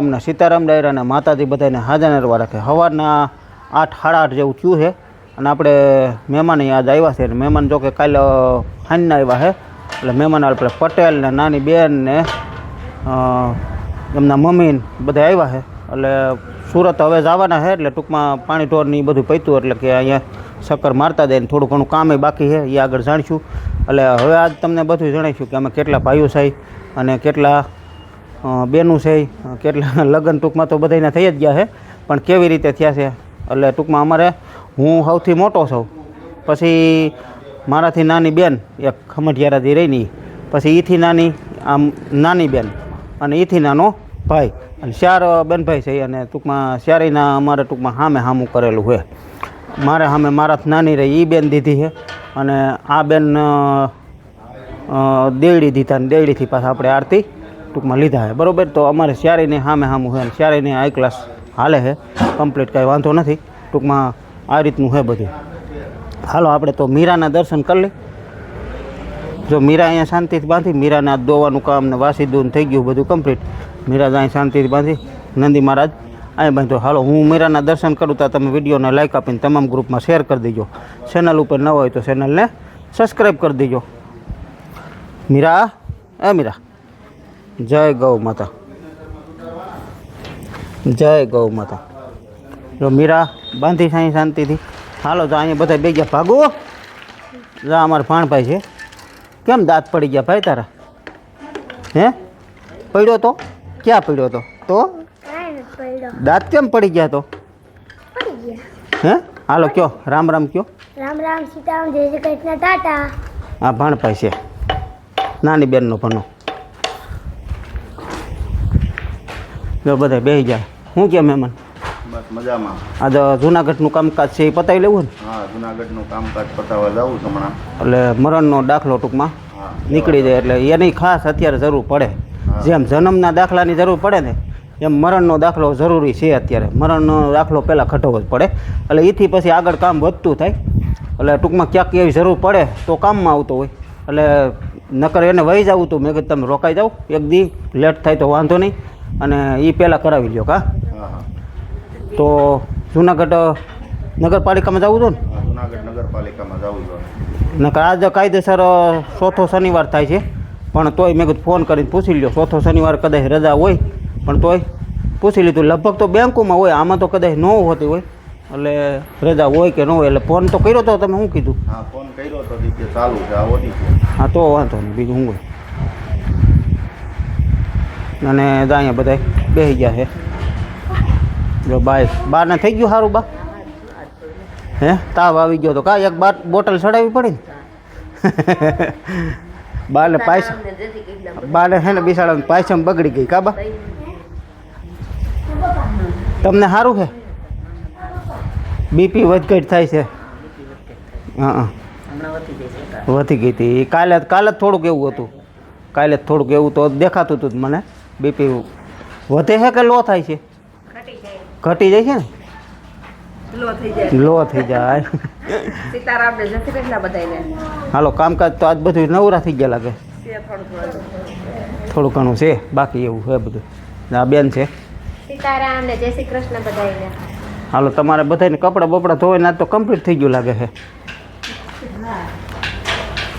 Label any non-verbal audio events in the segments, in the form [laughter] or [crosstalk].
અમને સીતારામ ડાયરાને માતાજી બધાને હાજર નરવા રાખે. સવારના આઠ, સાડા આઠ જેવું થયું છે અને આપણે મહેમાન આજ આવ્યા છે. મહેમાન જો કે કાલે ફાઇનના આવ્યા છે. એટલે મહેમાન આપણે પટેલ ને નાની બેન ને એમના મમ્મીને બધા આવ્યા છે. એટલે સુરત હવે જવાના છે એટલે ટૂંકમાં પાણી ઢોરની બધું પૈતું એટલે કે અહીંયા શક્કર મારતા જાય ને થોડું ઘણું કામ બાકી છે. એ આગળ જાણીશું. એટલે હવે આજ તમને બધું જણાવીશું કે અમે કેટલા ભાઈઓ સાહેબ અને કેટલા બેનું છે કેટલા [laughs] લગ્ન ટૂંકમાં તો બધાને થઈ જ ગયા છે. પણ કેવી રીતે થયા છે? એટલે ટૂંકમાં અમારે, હું સૌથી મોટો છું. પછી મારાથી નાની બેન એક ખમઢિયારાથી રહીની પછી ઈથી નાની, આમ નાની બેન અને ઈથી નાનો ભાઈ. અને ચાર બેનભાઈ છે અને ટૂંકમાં ચારેયના અમારે ટૂંકમાં સામે સામું કરેલું છે. મારે સામે મારાથી નાની રહી એ બેન દીધી છે. અને આ બેન દેવડી દીધા ને દેવડીથી પાછા આપણે આરતી ટૂંકમાં લીધા છે. બરાબર? તો અમારે ચારેયને સામે સામું છે અને ચારેયને હાઈ ક્લાસ હાલે છે. કમ્પ્લીટ કાંઈ વાંધો નથી. ટૂંકમાં આ રીતનું છે બધું. હાલો, આપણે તો મીરાના દર્શન કરી લઈ જો મીરા અહીંયા શાંતિથી બાંધી, મીરાને આ દોવાનું કામ ને વાસી દૂન થઈ ગયું, બધું કમ્પ્લીટ મીરા અહીં શાંતિથી બાંધી, નંદી મહારાજ અહીં બાંધો. હાલો, હું મીરાના દર્શન કરું તો તમે વિડીયોને લાઇક આપીને તમામ ગ્રુપમાં શેર કરી દેજો. ચેનલ ઉપર ન હોય તો ચેનલને સબસ્ક્રાઈબ કરી દેજો. મીરા, એ મીરા. જય ગૌ માતા. જય ગૌ માતા. જો મીરા બાંધી સાંઈ શાંતિથી. હાલો તો અહીંયા બધા બે ગયા ભાગો. જા અમારા ભાણભાઈ છે. કેમ દાંત પડી ગયા ભાઈ તારા? હે? પડ્યો તો? ક્યાં પડ્યો તો? તો? દાંત કેમ પડી ગયા તો? હે? હાલો કયો. રામ રામ કયો. રામ રામ સીતારામ જય શ્રી કૃષ્ણ ટાટા. આ ભાણભાઈ છે. નાની બેનનો ભણો. જો બધા બેસી જાય. શું કે મહેમાન? બસ મજામાં. આ તો જુનાગઢનું કામકાજ છે એ પતાવી લેવું ને? હા જુનાગઢનું કામકાજ પતાવવા જાઉં છું હમણાં. એટલે મરણનો દાખલો ટૂંકમાં નીકળી જાય એટલે એની ખાસ અત્યારે જરૂર પડે. જેમ જન્મના દાખલાની જરૂર પડે ને એમ મરણનો દાખલો જરૂરી છે અત્યારે. મરણનો દાખલો પહેલાં ખટવો જ પડે. એટલે એથી પછી આગળ કામ વધતું થાય. એટલે ટૂંકમાં ક્યાંક એવી જરૂર પડે તો કામમાં આવતો હોય. એટલે નકર એને વહી જવું તું મેં કીધું તમે રોકાઈ જાઓ. એક દી લેટ થાય તો વાંધો નહીં. અને એ પહેલાં કરાવી લ્યો કા? હા હા. તો જુનાગઢ નગરપાલિકામાં જવું છું ને? હા, જુનાગઢ નગરપાલિકામાં જવું છું નકર આજે કાયદેસર ચોથો શનિવાર થાય છે. પણ તોય મેં કીધું ફોન કરીને પૂછી લ્યો. ચોથો શનિવાર કદાચ રજા હોય પણ તોય પૂછી લીધું. લગભગ તો બેંકોમાં હોય આમાં તો કદાચ ન હોતી હોય. એટલે રજા હોય કે ન હોય એટલે ફોન તો કર્યો તો તમે શું કીધું? હા ફોન કર્યો તો ચાલુ છે હા તો વાંધો નહીં બીજું શું હોય? અને અહીંયા બધા બેસી ગયા છે. જો બાય બહારને થઈ ગયું સારું બા. હે, તાવ આવી ગયો તો કા એક બાર બોટલ ચડાવવી પડી ને? [laughs] બારને પાયસ બારને છે ને બિસાડા પાયસમ બગડી ગઈ, કા બા? તમને સારું છે? બીપી વધઘટ થાય છે. હા હા. વધી ગઈ હતી. કાલે કાલે જ થોડુંક એવું હતું. કાલે જ થોડુંક એવું તો દેખાતું હતું મને. બીપી વધે છે કે લો થાય છે? ઘટી જાય. છે ને? લો થઈ જાય. હાલો કામકાજ તો આજ બધું નવરા થઈ ગયા લાગે. થોડું ઘણું છે બાકી એવું છે બધું. આ બેન છે. સીતારામ ને જય શ્રી કૃષ્ણ બધાને હાલો તમારે બધાને કપડાં બપડા ધોઈને આજ તો કમ્પ્લીટ થઈ ગયું લાગે છે.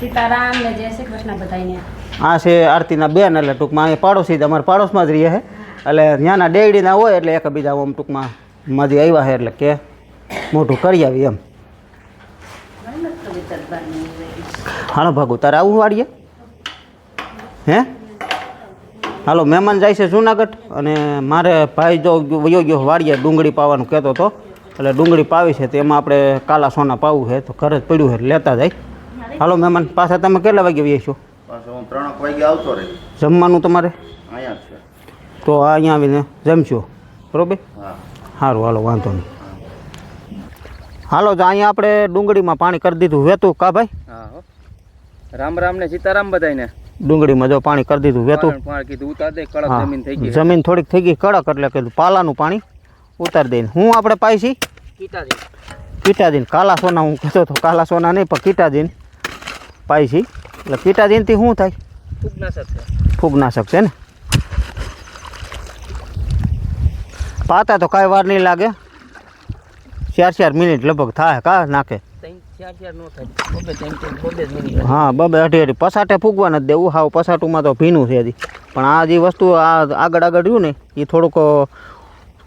સીતારામ ને જય શ્રી કૃષ્ણ બધાને આ છે આરતીના બેન, એટલે ટૂંકમાં અહીંયા પાડોશી અમારા પાડોશમાં જ રહીએ છે એટલે ત્યાંના ડેડીના હોય એટલે એકબીજા આમ ટૂંકમાં માજી આવ્યા છે એટલે કે મોટું કરી આવી એમ. હાલો ભાગુ, તારે આવું વાળીએ હે? હાલો, મહેમાન જાય છે જુનાગઢ અને મારે ભાઈ જો વયો ગયો વાળીએ ડુંગળી પાવાનું કહેતો હતો એટલે ડુંગળી પાવી છે તો એમાં આપણે કાલા સોના પાવું છે તો ઘરે જ પડ્યું છે લેતા જાય. હાલો, મહેમાન, પાછા તમે કેટલા વાગે વહીશું પાછો હું ત્રણેક વાગે આવતો રહી. જમવાનું તમારે? અહીંયા છે. તો આ અહીંયા આવીને જમશો. બરોબર? હા. સારું હાલો વાંધો નહીં. હાલો તો અહીંયા આપણે ડુંગળીમાં પાણી કરી દીધું. વેતું કા ભાઈ? હા રામ રામ ને સીતારામ બધાને ડુંગળીમાં જો પાણી કરી દીધું વેતું. પાણી પાણી કીધું ઉતાર દે કડક જમીન થઈ ગઈ. જમીન થોડીક થઈ ગઈ કડક એટલે કીધું પાલાનું પાણી ઉતારી દઈને. હું આપણે પાઈશી કીટાજી. કીટાદીન કાલા સોના હું કહેતો હતો કાલા સોના નહીં પણ કીટાદીન પાઈશી એટલે કીટાદીનથી શું થાય? ફૂગનાશક છે. ફૂગનાશક છે ને? પાતા તો કાંઈ વાર નહીં લાગે. ચાર ચાર મિનિટ લગભગ થાય કા નાખે? હા બબે અઢી અઢી. પસાટે ફૂગવા નથી દેવું. હાવ પસાટુમાં તો ભીનું છે હજી. પણ આ જે વસ્તુ આ આગળ આગળ રહ્યું ને એ થોડુંક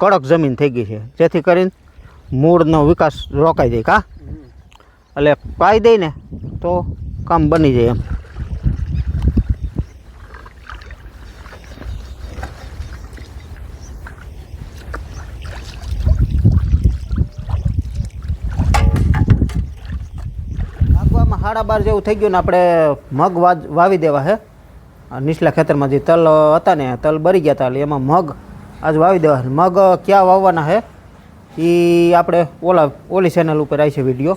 કડક જમીન થઈ ગઈ છે. જેથી કરીને મૂળનો વિકાસ રોકાઈ જાય કા? એટલે પાઈ દઈ ને તો કામ બની જાય એમ. સાડા બાર જેવું થઈ ગયું ને આપણે મગ વાવી દેવા છે નીચલા ખેતરમાં જે તલ હતા ને, તલ બરી ગયા હતા એમાં મગ આજ વાવી દેવા મગ ક્યાં વાવવાના છે એ આપણે ઓલા, ઓલી ચેનલ ઉપર આવી છે વીડિયો.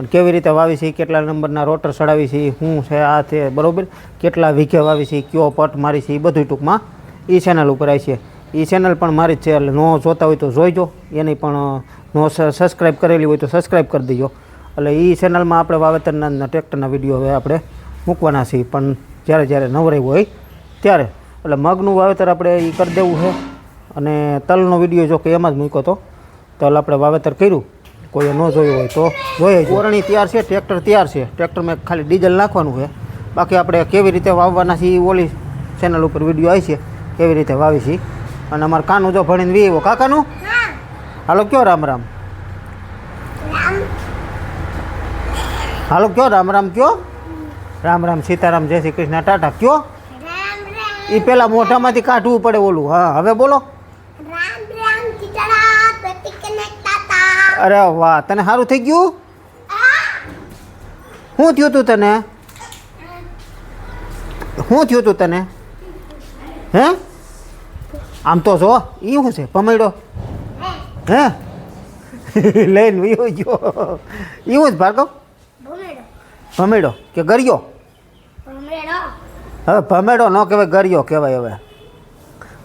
અને કેવી રીતે વાવી છે કેટલા નંબરના રોટર ચડાવી છે શું છે, આ છે, બરાબર? કેટલા વીઘે વાવી છે કયો પટ મારી છે એ બધું ટૂંકમાં એ ચેનલ ઉપર આવી છે. એ ચેનલ પણ મારી જ છે, એટલે ન જોતા હોય તો જોઈજો. એની પણ નો સબસ્ક્રાઈબ કરેલી હોય તો સબસ્ક્રાઈબ કરી દેજો. એટલે એ ચેનલમાં આપણે વાવેતરના ટ્રેક્ટરના વીડિયો હવે આપણે મૂકવાના છીએ. પણ જ્યારે જ્યારે નવરાઈ હોય ત્યારે. એટલે મગનું વાવેતર આપણે એ કરી દેવું છે. અને તલનો વીડિયો જો કે એમાં જ મૂક્યો હતો. તલ આપણે વાવેતર કર્યું. કોઈએ ન જોયું હોય તો જોઈએ ઓરણી તૈયાર છે, ટ્રેક્ટર તૈયાર છે. ટ્રેક્ટરમાં ખાલી ડીઝલ નાખવાનું છે. બાકી આપણે કેવી રીતે વાવવાના છે એ ઓલી ચેનલ ઉપર વીડિયો આવી છે. કેવી રીતે વાવી છે અને અમારે કાનું જો ભણીને વી કાકાનું? હાલો, કયો રામ રામ? હાલો, કયો રામ રામ કયો? રામ રામ, સીતારામ, જય શ્રી કૃષ્ણ, ટાટા. કયો? એ પેલા મોઢામાંથી કાઢવું પડે ઓલું. હા, હવે બોલો. અરે વાહ તને સારું થઈ ગયું? શું થયું તું તને? શું થયું તું તને? હે? આમ તો જો એ શું છે? પમૈડો હે? લઈને વિયો ગયો. એવું જ ભાર્ગવ? ભમેડો. કે ગરિયો? હવે ભમેડો ન કહેવાય ગરિયો કહેવાય હવે.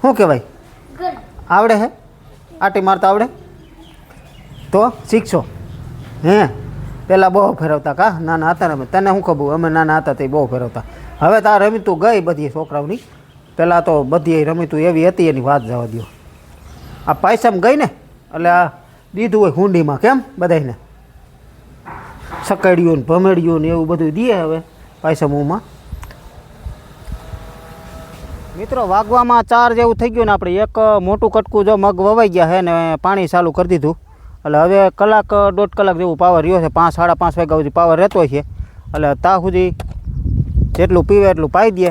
શું કહેવાય? આવડે હે? આટી મારતા આવડે? તો શીખશો. હે? પહેલાં બહુ ફેરવતા કા? નાના હતા ને તને શું ખબર અમે નાના હતા તે બહુ ફેરવતા. હવે તાર રમીતું ગઈ બધી છોકરાઓની. પહેલાં તો બધી રમીતું એવી હતી, એની વાત જવા દો આ પાયસમ ગઈ ને? એટલે આ દીધું હોય હુંડીમાં. કેમ બધાને સકડ્યું ને ભમેડ્યું ને એવું બધું દે હવે પાયસમોમાં મિત્રો, વાગવામાં ચાર જેવું થઈ ગયું ને આપણે. એક મોટું કટકું જો મગ વવાઈ ગયા છે ને, પાણી ચાલુ કરી દીધું. એટલે હવે કલાક દોઢ કલાક જેવું પાવર રહ્યો છે. પાંચ સાડા પાંચ વાગ્યા સુધી પાવર રહેતો છે. એટલે ત્યાં સુધી જેટલું પીવે એટલું પાઈ દે.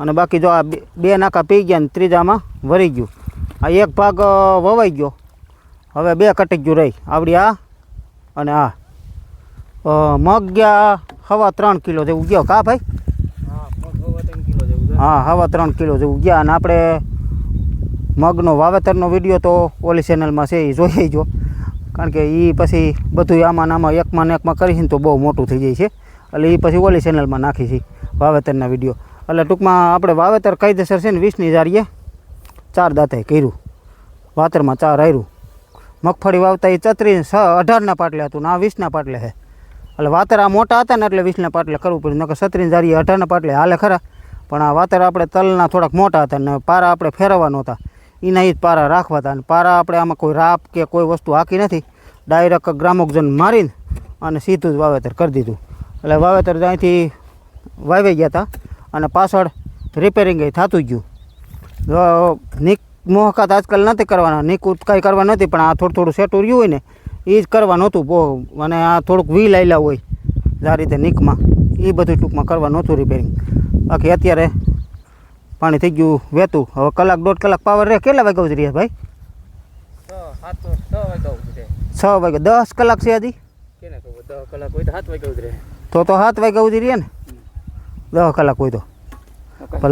અને બાકી જો આ બે- બે નાકા પી ગયા ને ત્રીજામાં વરી ગયું. આ એક ભાગ વવાઈ ગયો. હવે બે કટી ગયું રહી. આવડી આ અને આ. મગ ગયા હવા ત્રણ કિલો જેવું ગયો. કા ભાઈ? હા ત્રણ કિલો જેવું હા હવા ત્રણ કિલો જેવું ગયા. અને આપણે મગનો વાવેતરનો વીડિયો તો ઓલી ચેનલમાં છે, એ જોઈએ જો કારણ કે એ પછી બધું આમાં આમાં એકમાં ને એકમાં કરીશું તો બહુ મોટું થઈ જાય છે. એટલે એ પછી ઓલી ચેનલમાં નાખી છે વાવેતરના વીડિયો. એટલે ટૂંકમાં આપણે વાવેતર કાયદેસર છે ને વીસની જારીએ ચાર દાંતે કર્યું. વાતરમાં ચાર આવ્યું મગફળી વાવતા એ ચત્રીસ છ, અઢારના પાટલે હતું ને આ વીસના પાટલે છે. એટલે વાતર આ મોટા હતા ને એટલે વીસના પાટલે કરવું પડ્યું. નકર સત્રીસ જારીએ અઢારના પાટલે હાલે ખરા. પણ આ વાતર આપણે તલના થોડાક મોટા હતા ને પારા આપણે ફેરવવા નહોતા. એના એ જ પારા રાખવા હતા અને પારા આપણે આમાં કોઈ રાપ કે કોઈ વસ્તુ હાકી નથી. ડાયરેક્ટ ગ્રામોકજન મારીને અને સીધું જ વાવેતર કરી દીધું. એટલે વાવેતર ત્યાંથી વાવી ગયા હતા અને પાછળ રિપેરિંગ થતું ગયું. નીક મોહકાત આજકાલ નથી કરવાના. નીક કાંઈ કરવા નથી, પણ આ થોડું થોડું સેટું રહ્યું હોય ને એ જ કરવા નહોતું બહુ. અને આ થોડુંક વી લાયેલા હોય, આ રીતે નીકમાં. એ બધું ટૂંકમાં કરવા નહોતું રિપેરિંગ બાકી અત્યારે પાણી થઈ ગયું વહેતું હવે કલાક દોઢ કલાક પાવર રહે. કેટલા વાગ્યા રહે ભાઈ? છ વાગે દસ કલાક છે હજી? તો તો તો સાત વાગ્યા સુધી રહે ને? દસ કલાક હોય તો.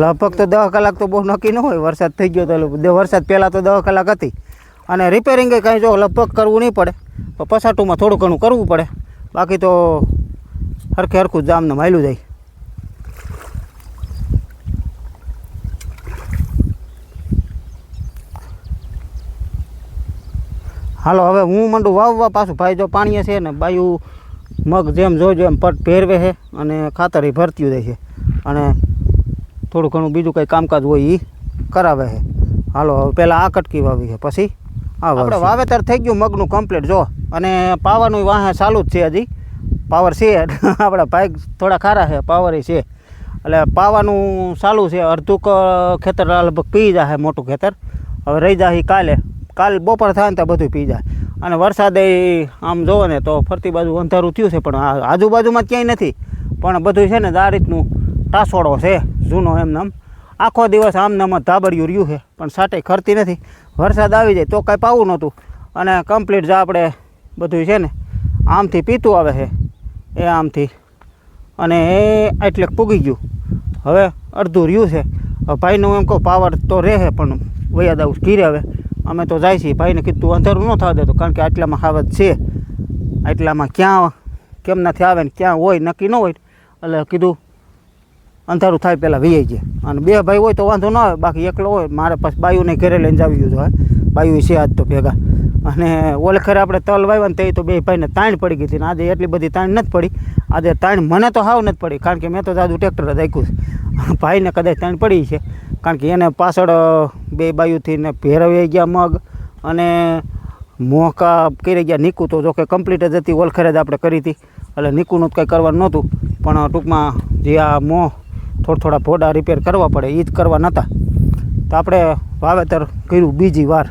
લગભગ તો દસ કલાક તો બહુ નક્કી ન હોય. વરસાદ થઈ ગયો તો વરસાદ પહેલાં તો દસ કલાક હતી. અને રિપેરિંગ કાંઈ જો લગભગ કરવું નહીં પડે. પસાટુમાં થોડું ઘણું કરવું પડે. બાકી તો હરખે હરખું જામને માયલું જાય. હાલો, હવે હું મંડું વાવવા પાછું ભાઈ જો પાણી છે ને બાયું મગ જેમ જોજો એમ પટ પહેરવે છે અને ખાતર એ ભરતી દે છે. અને થોડું ઘણું બીજું કંઈ કામકાજ હોય એ કરાવે છે. હાલો, હવે પહેલાં આ કટકી વાવી છે, પછી આ આપણે વાવેતર થઈ ગયું, મગનું કમ્પ્લીટ જો. અને પાવાનું વાહે ચાલુ જ છે હજી. પાવર છે [laughs] આપણા ભાઈ થોડા ખારા છે, પાવર છે. એટલે પાવાનું ચાલુ છે, અડધું ખેતર લગભગ પી જાય મોટું ખેતર. હવે રહી જાય કાલે. કાલ બપોર થાય ને તો બધું પી જાય. અને વરસાદે આમ જોવો ને તો ફરતી બાજુ અંધારું થયું છે, પણ આજુબાજુમાં ક્યાંય નથી. પણ બધું છે ને આ ટાસોડો છે, જૂનો એમને આમ. આખો દિવસ આમને આમ જ ધાબડિયું રહ્યું છે, પણ સાટે ખરતી નથી. વરસાદ આવી જાય તો કાંઈ પાવું નહોતું. અને કમ્પ્લીટ જે આપણે બધું છે ને આમથી પીતું આવે છે, એ આમથી. અને એ એટલે પૂગી ગયું. હવે અડધું રહ્યું છે. ભાઈનું એમ કહું પાવર તો રહે પણ વૈયા આવું ઘીરે હવે. અમે તો જાય છીએ. ભાઈને કીધું અંધારું ન થવા દેતો કારણ કે આટલામાં હાવત છે. આટલામાં ક્યાં કેમ નથી આવે ને ક્યાં હોય, નક્કી ન હોય એટલે કીધું અંધારું થાય પહેલાં વીઆઈ જાય અને બે ભાઈ હોય તો વાંધો ન આવે, બાકી એકલો હોય, મારે પાસે બાયુને ઘરે લઈને જાવી ગયું હોય બાયુ છે આજ તો ભેગા. અને ઓલખરે આપણે તલ વાવ્યા ને તે તો બે ભાઈને તાણ પડી ગઈ હતી ને આજે એટલી બધી તાણ નથી પડી. આજે તાણ મને તો હાવ નથી પડી, કારણ કે મેં તો દાદુ ટ્રેક્ટર જ આખ્યું છે. ભાઈને કદાચ તાણ પડી છે. કારણ કે એને પાછળ બે બાયુથી ને ભેરવી ગયા મગ અને મોકા કરી ગયા નીકું. તો જોકે કમ્પ્લીટ જ હતી, ઓલખરે જ આપણે કરી હતી. એટલે નીકુનું કંઈ કરવાનું નહોતું. પણ ટૂંકમાં જે આ મોં થોડા થોડા ભોડા રિપેર કરવા પડે એ જ કરવા નહોતા તો આપણે વાવેતર કર્યું બીજી વાર.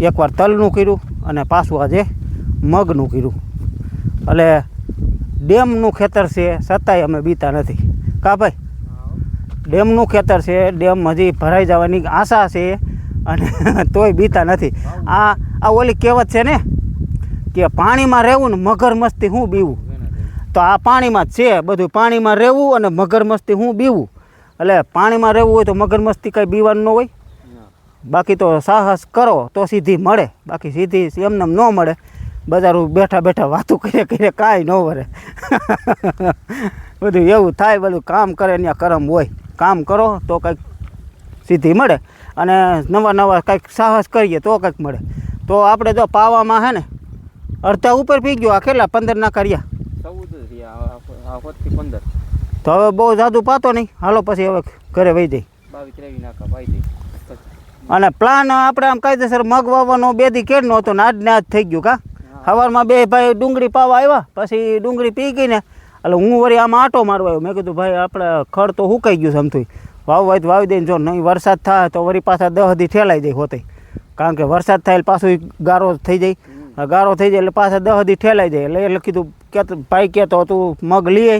એકવાર તલનું કર્યું અને પાછું આજે મગનું કર્યું. એટલે ડેમનું ખેતર છે, છતાંય અમે બીતા નથી. કા ભાઈ? ડેમનું ખેતર છે ડેમ હજી ભરાઈ જવાની આશા છે અને [laughs] તોય બીતા નથી. આ આ ઓલી કહેવત છે ને કે પાણીમાં રહેવું ને મગરમસ્તી હું બીવું. તો આ પાણીમાં જ છે બધું પાણીમાં રહેવું અને મગરમસ્તી હું બીવું. એટલે પાણીમાં રહેવું હોય તો મગરમસ્તી કંઈ કાંઈ બીવાનું ન હોય. બાકી તો સાહસ કરો તો સીધી મળે. બાકી સીધી એમને એમ ન મળે. બજારું બેઠા બેઠા વાતું કરે કરે કાંઈ ન વરે. બધું એવું થાય બધું કામ કરે ત્યાં કરમ હોય. કામ કરો તો કંઈક સીધી મળે અને નવા નવા કંઈક સાહસ કરીએ તો કંઈક મળે. તો આપણે જો પાવામાં હે ને અડધા ઉપર પી ગયો આ કેટલા? પંદર ના કર્યા તો હવે બહુ જાદુ પાતો નહીં. હાલો પછી હવે ઘરે વહી જઈ. અને પ્લાન આપણે આમ કાયદેસર મગ વાવવાનો બે દી કેળનો હતો ને આજ ને આજ થઈ ગયું કા? સવારમાં બે ભાઈ ડુંગળી પાવા આવ્યા પછી ડુંગળી પી ગઈ ને એટલે હું વળી આમાં આટો મારવા આવ્યો. મેં કીધું ભાઈ આપણે ખડ તો હુકાઈ ગયું સમથું વાવવા હોય તો વાવી દઈને જો નહીં વરસાદ થાય તો વળી પાછા દહ દી ઠેલાઈ જાય હોતે. કારણ કે વરસાદ થાય એટલે પાછું ગારો થઈ જાય. ગારો થઈ જાય એટલે પાછા દહ દી ઠેલાઈ જાય. એટલે એટલે કીધું કે ભાઈ કહેતો તું મગ લઈએ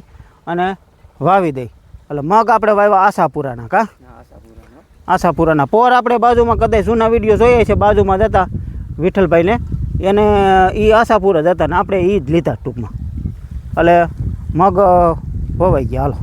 અને વાવી દઈ એટલે મગ આપણે વાવ્યા આશાપુરાના કા? આશાપુરાના. પોર આપણે બાજુમાં કદાચ જૂના વીડિયો જોઈએ છે બાજુમાં જતા વિઠ્ઠલભાઈને. એને એ આશાપુર જ હતા ને આપણે એ જ લીધા ટૂંકમાં. એટલે મગ વવાઈ ગયા હાલો.